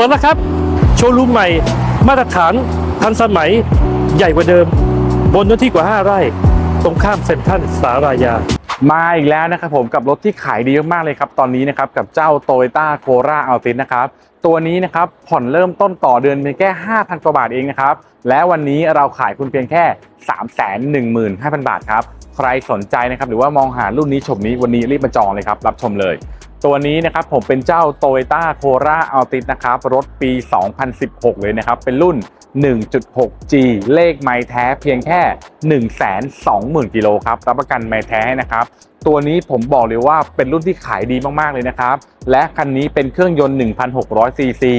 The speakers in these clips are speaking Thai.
ปิดแล้วครับ โชว์รูมใหม่ มาตรฐานทันสมัยใหญ่กว่าเดิม บนเนื้อที่กว่า 5 ไร่ ตรงข้ามเซ็นทรัลสารายา มาอีกแล้วนะครับผมกับรถที่ขายดีมากๆเลยครับ ตอนนี้นะครับกับเจ้า t o y ต้าโคราอัลตินะครับ ตัวนี้นะครับผ่อนเริ่มต้นต่อเดือนเพียงแค่ 5,000 กว่าบาทเองนะครับ และวันนี้เราขายคุณเพียงแค่ 315,000 บาทครับ ใครสนใจนะครับหรือว่ามองหารุ่นนี้ชมนี้วันนี้รีบมาจองเลยครับรับชมเลย ตัวนี้นะครับผมเป็นเจ้า t o y ต้าโคราอัลตินะครับ รถปี 2016 เลยนะครับ เป็นรุ่น 1.6G เลขไม้แท้เพียงแค่ 120,000 กิโลครับ รับประกันไม้แท้นะครับ ตัวนี้ผมบอกเลยว่าเป็นรุ่นที่ขายดีมากๆเลยนะครับ และคันนี้เป็นเครื่องยนต์ 1,600 ซีซี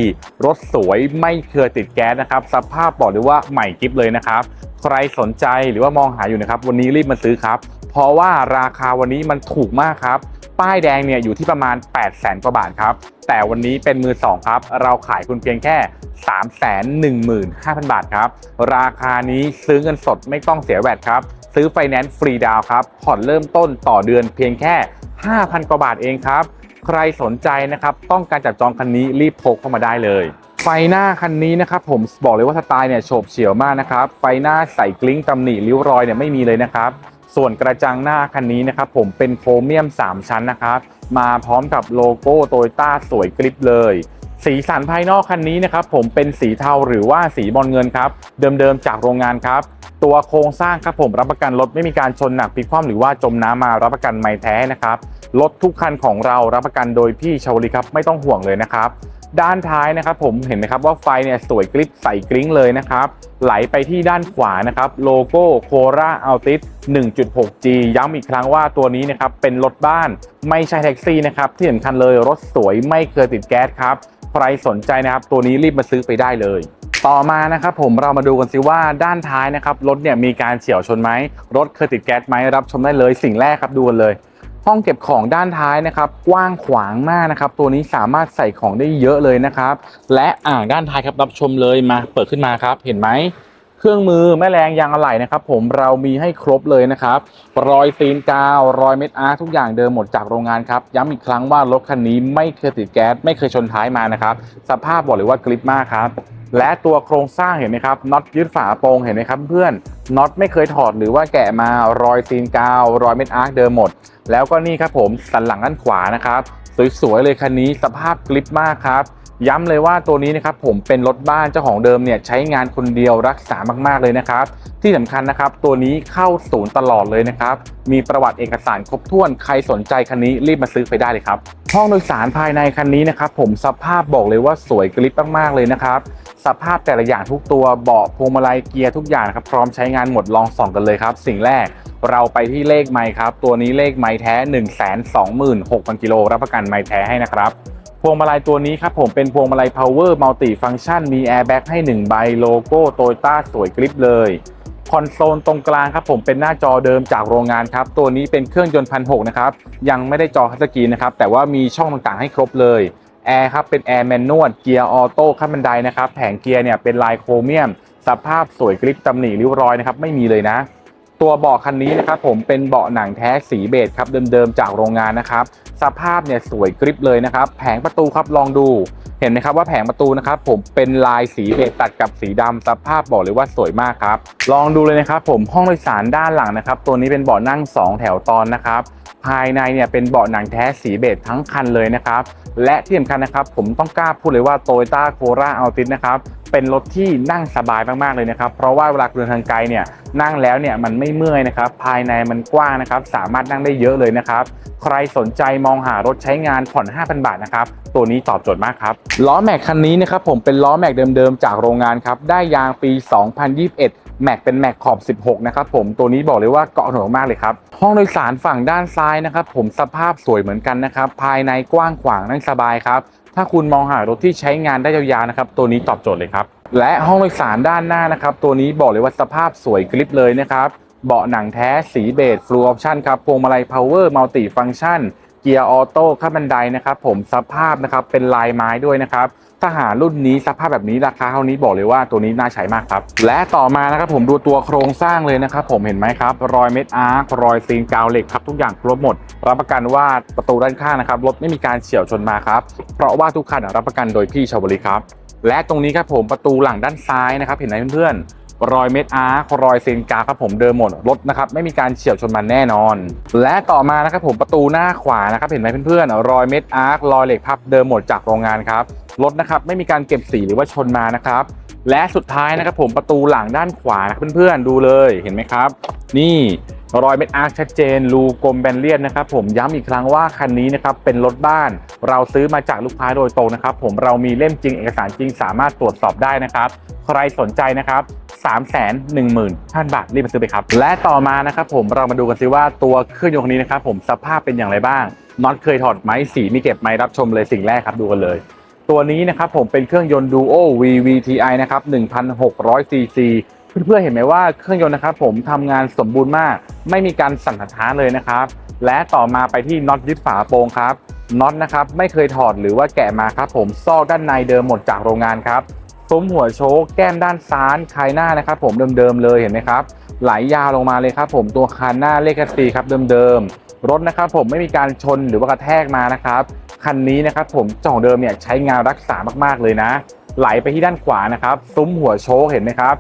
รถสวยไม่เคยติดแก๊สนะครับ สภาพบอกเลยว่าใหม่กิฟเลยนะครับ ใครสนใจหรือว่ามองหาอยู่นะครับ วันนี้รีบมาซื้อครับ เพราะว่าราคาวันนี้มันถูกมากครับ ป้ายแดงเนี่ยอยู่ที่ประมาณ 8 0 0 0 0 0กว่าบาทครับ แต่วันนี้เป็นมือ2ครับ เราขายคุณเพียงแค่ 315,000 บาทครับ ราคานี้ซื้อเงินสดไม่ต้องเสียแวดครับ ซื้อไฟแนนซ์ฟรีดาวครับ ผ่อนเริ่มต้นต่อเดือนเพียงแค่ 5,000 กว่าบาทเองครับ ใครสนใจนะครับ ต้องการจับจองคันนี้รีบพกเข้ามาได้เลยไฟหน้าคันนี้นะครับผมบอกเลยว่าสไตล์เนี่ยโฉบเฉี่ยวมากนะครับ ไฟหน้าใส่กลิ้งตำหนิริ้วรอยเนี่ยไม่มีเลยนะครับ ส่วนกระจังหน้าคันนี้นะครับผมเป็นโครเมียม 3 ชั้นนะครับ มาพร้อมกับโลโก้โตโยต้าสวยกริบเลย สีสันภายนอกคันนี้นะครับผมเป็นสีเทาหรือว่าสีบอลเงินครับ เดิมๆจากโรงงานครับ ตัวโครงสร้างครับผมรับประกันรถไม่มีการชนหนักพลิกคว่ำหรือว่าจมน้ำมารับประกันไม่แท้นะครับรถทุกคันของเรารับประกันโดยพี่ชาวลิครับไม่ต้องห่วงเลยนะครับ ด้านท้ายนะครับผมเห็นไหมครับว่าไฟเนี่ยสวยกริบใสกริ้งเลยนะครับ ไหลไปที่ด้านขวานะครับโลโก้โคราอัลติส 1.6G ย้ำอีกครั้งว่าตัวนี้นะครับเป็นรถบ้านไม่ใช่แท็กซี่นะครับที่สำคัญเลยรถสวยไม่เคยติดแก๊สครับใครสนใจนะครับตัวนี้รีบมาซื้อไปได้เลยต่อมานะครับผมเรามาดูกันสิว่าด้านท้ายนะครับรถเนี่ยมีการเฉี่ยวชนไหมรถเคยติดแก๊สไหมรับชมได้เลยสิ่งแรกครับดูกันเลย ห้องเก็บของด้านท้ายนะครับ กว้างขวางมากนะครับ ตัวนี้สามารถใส่ของได้เยอะเลยนะครับ และอ่างด้านท้ายครับรับชมเลยมา เปิดขึ้นมาครับ เห็นไหม เครื่องมือแม่แรงยางอะไหล่นะครับผมเรามีให้ครบเลยนะครับรอยตีนกาวรอยเม็ดอาร์ทุกอย่างเดิมหมดจากโรงงานครับย้ำอีกครั้งว่ารถคันนี้ไม่เคยติดแก๊สไม่เคยชนท้ายมานะครับสภาพบอกเลยว่ากริปมากครับและตัวโครงสร้างเห็นไหมครับน็อตยึดฝาโปรงเห็นไหมครับเพื่อนน็อตไม่เคยถอดหรือว่าแกะมารอยตีนกาว รอยเม็ดอาร์คเดิมหมด แล้วก็นี่ครับผมสันหลังด้านขวานะครับสวยๆเลยคันนี้สภาพกริปมากครับ ย้ำเลยว่าตัวนี้นะครับผมเป็นรถบ้านเจ้าของเดิมเนี่ยใช้งานคนเดียวรักษามากๆเลยนะครับ ที่สำคัญนะครับ ตัวนี้เข้าศูนย์ตลอดเลยนะครับ มีประวัติเอกสารครบถ้วนใครสนใจคันนี้รีบมาซื้อไปได้เลยครับห้องโดยสารภายในคันนี้นะครับผมสภาพบอกเลยว่าสวยกริปมากๆเลยนะครับสภาพแต่ละอย่างทุกตัวเบาะพวงมาลัยเกียร์ทุกอย่างนะครับพร้อมใช้งานหมดลองส่องกันเลยครับ สิ่งแรกเราไปที่เลขไมค์ครับ ตัวนี้เลขไมค์แท้ 1 2 6 0 0 0กิโลรับประกันไมค์แท้ให้นะครับ พวงมาลัยตัวนี้ครับผมเป็นพวงมาลัย power multi function มี airbag ให้ 1 ใบโลโก้โตโยต้าสวยกริปเลยคอนโซลตรงกลางครับผมเป็นหน้าจอเดิมจากโรงงานครับ ตัวนี้เป็นเครื่องยนต์พันหกนะครับยังไม่ได้จอทัชสกรีนนะครับ แต่ว่ามีช่องต่างๆให้ครบเลยแอร์ครับเป็นแอร์แมนนวลเกียร์ออโต้ขั้นบันไดนะครับ แผงเกียร์เนี่ยเป็นลายโครเมียม สภาพสวยกริปตำหนิริ้วรอยนะครับ ไม่มีเลยนะ ตัวเบาะคันนี้นะครับผมเป็นเบาะหนังแท้สีเบจครับเดิมๆจากโรงงานนะครับ สภาพเนี่ยสวยกริบเลยนะครับ แผงประตูครับลองดู เห็นไหมครับว่าแผงประตูนะครับผมเป็นลายสีเบจตัดกับสีดำสภาพบอกเลยว่าสวยมากครับ ลองดูเลยนะครับผมห้องโดยสารด้านหลังนะครับ ตัวนี้เป็นเบาะนั่ง 2 แถวตอนนะครับภายในเนี่ยเป็นเบาะหนังแท้สีเบจทั้งคันเลยนะครับ และที่สำคัญนะครับ ผมต้องกล้าพูดเลยว่า Toyota Corolla Altis นะครับเป็นรถที่นั่งสบายมากๆเลยนะครับ เพราะว่าเวลาเดินทางไกลเนี่ยนั่งแล้วเนี่ยมันไม่เมื่อยนะครับ ภายในมันกว้างนะครับ สามารถนั่งได้เยอะเลยนะครับ ใครสนใจมองหารถใช้งานผ่อน 5,000 บาทนะครับ ตัวนี้ตอบโจทย์มากครับ ล้อแม็กคันนี้นะครับผมเป็นล้อแม็กเดิมๆจากโรงงานครับ ได้ยางปี 2021 แม็กเป็นแม็กขอบ 16 นะครับผมตัวนี้บอกเลยว่าเกาะถนนมากเลยครับ ห้องโดยสารฝั่งด้านซ้ายนะครับผมสภาพสวยเหมือนกันนะครับ ภายในกว้างขวางนั่งสบายครับ ถ้าคุณมองหารถที่ใช้งานได้ยาวๆนะครับตัวนี้ตอบโจทย์เลยครับ และห้องโดยสารด้านหน้านะครับตัวนี้บอกเลยว่าสภาพสวยกริบเลยนะครับเบาะหนังแท้สีเบจฟลูออปชั่นครับพวงมาลัยพาวเวอร์มัลติฟัง c t ชัน เกียร์ออโต้ขั้นบันไดนะครับผมสภาพนะครับเป็นลายไม้ด้วยนะครับทหารรุ่นนี้สภาพแบบนี้ราคาเท่านี้บอกเลยว่าตัวนี้น่าใช้มากครับ และต่อมานะครับผมดูตัวโครงสร้างเลยนะครับผมเห็นไหมครับรอยเม็ดอาร์ครอยซีนกาวเหล็กครับทุกอย่างครบหมด รับประกันว่าประตูด้านข้างนะครับรถไม่มีการเฉี่ยวชนมาครับเพราะว่าทุกคันรับประกันโดยพี่ชาวบริครับและตรงนี้ครับผมประตูหลังด้านซ้ายนะครับเห็นไหมเพื่อนๆ รอยเม็ดอาร์ครอยเซนกาครับผมเดิมหมดรถนะครับไม่มีการเฉี่ยวชนมาแน่นอน และต่อมานะครับผมประตูหน้าขวานะครับเห็นไหมเพื่อนๆรอยเม็ดอาร์ครอยเหล็กพับเดิมหมดจากโรงงานครับรถนะครับไม่มีการเก็บสีหรือว่าชนมานะครับและสุดท้ายนะครับผมประตูหลังด้านขวานะเพื่อนๆดูเลยเห็นไหมครับ นี่ รอยเม็ดอาร์คชัดเจนรูกลมแบนเลียนนะครับผมย้ำอีกครั้งว่าคันนี้นะครับเป็นรถบ้าน เราซื้อมาจากลูกค้าโดยตรงนะครับผมเรามีเล่มจริงเอกสารจริงสามารถตรวจสอบได้นะครับ ใครสนใจนะครับ3 1 0 0 0 0ท่านบาทรีบมาซื้อไปครับ และต่อมานะครับผมเรามาดูกันซิว่าตัวเครื่องยนต์นนี้นะครับผมสภาพเป็นอย่างไรบ้างน็อตเคยถอดไหมสีมีเก็บไหมรับชมเลยสิ่งแรกครับดูกันเลย ตัวนี้นะครับผมเป็นเครื่องยนต์ Duo VVTi นะครับ1,600 cc เพื่อนๆเห็นไหมว่าเครื่องยนต์นะครับผมทำงานสมบูรณ์มาก ไม่มีการสั่นสะท้านเลยนะครับ และต่อมาไปที่น็อตยึดฝาโปรงครับน็อตนะครับไม่เคยถอดหรือว่าแกะมาครับผมซอกด้านในเดิมหมดจากโรงงานครับซุ้มหัวโชคแก้มด้านซ้ายคายหน้านะครับ ผมเดิมๆเลยเห็นไหมครับไหลยาวลงมาเลยครับ ผมตัวคานหน้าเลขสีครับเดิมๆรถนะครับ ผมไม่มีการชนหรือว่ากระแทกมานะครับคันนี้นะครับ ผมเจ่องเดิมเนี่ยใช้งานรักษามากๆเลยนะ ไหลไปที่ด้านขวานะครับซุ้มหัวโชคเห็นไหมครับ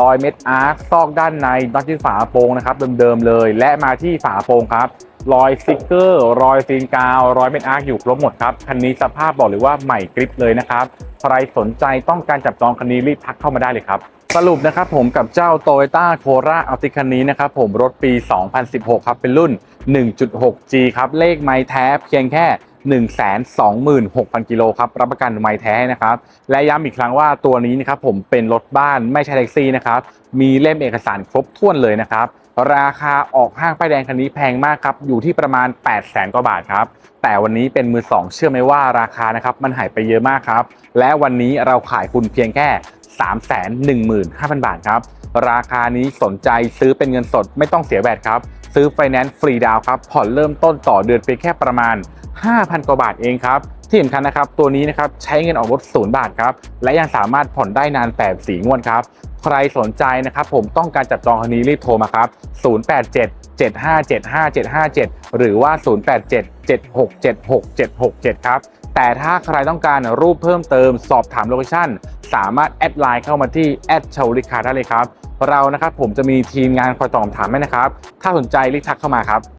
รอยเม็ดอาร์คซอกด้านในน็อตที่ฝาโปรงนะครับเดิมๆเลย และมาที่ฝาโปรงครับรอยสติกเกอร์ รอยซีนกาว รอยเม็ดอาร์คอยู่ครบหมดครับ คันนี้สภาพบอกเลยว่าใหม่กริปเลยนะครับ ใครสนใจต้องการจับจองคันนี้รีบทักเข้ามาได้เลยครับ สรุปนะครับผมกับเจ้า Toyota Corolla Altis คันนี้นะครับผมรถปี 2016 ครับ เป็นรุ่น 1.6G ครับ เลขไม้แท้เพียงแค่ 126,000 กิโลครับ รับประกันไม้แท้นะครับ และย้ำอีกครั้งว่าตัวนี้นะครับผมเป็นรถบ้านไม่ใช่แท็กซี่นะครับ มีเล่มเอกสารครบถ้วนเลยนะครับ ราคาออกห้างป้ายแดงคันนี้แพงมากครับ อยู่ที่ประมาณ 8 0 0แสนกว่าบาทครับ แต่วันนี้เป็นมือสองเชื่อไหมว่าราคานะครับมันหายไปเยอะมากครับ และวันนี้เราขายคุณเพียงแค่ 315,000 บาทครับ ราคานี้สนใจซื้อเป็นเงินสดไม่ต้องเสียแวดครับ ซื้อไฟแนนซ์ฟรีดาวครับ ผ่อนเริ่มต้นต่อเดือนเพียงแค่ประมาณ 5,000 กว่าบาทเองครับ ที่สำคัญนะครับ ตัวนี้นะครับใช้เงินออกรถศูนย์บาทครับ และยังสามารถผ่อนได้นานแปดสีงวดครับ ใครสนใจนะครับ ผมต้องการจับจองคันนี้รีบโทรมาครับ 087 7575 757 หรือว่า 087 7676 767ครับ แต่ถ้าใครต้องการรูปเพิ่มเติมสอบถามโลเคชั่นสามารถแอดไลน์เข้ามาที่แอดชาวลิคาได้เลยครับ เรานะครับผมจะมีทีมงานคอยตอบถามให้นะครับ ถ้าสนใจรีบทักเข้ามาครับ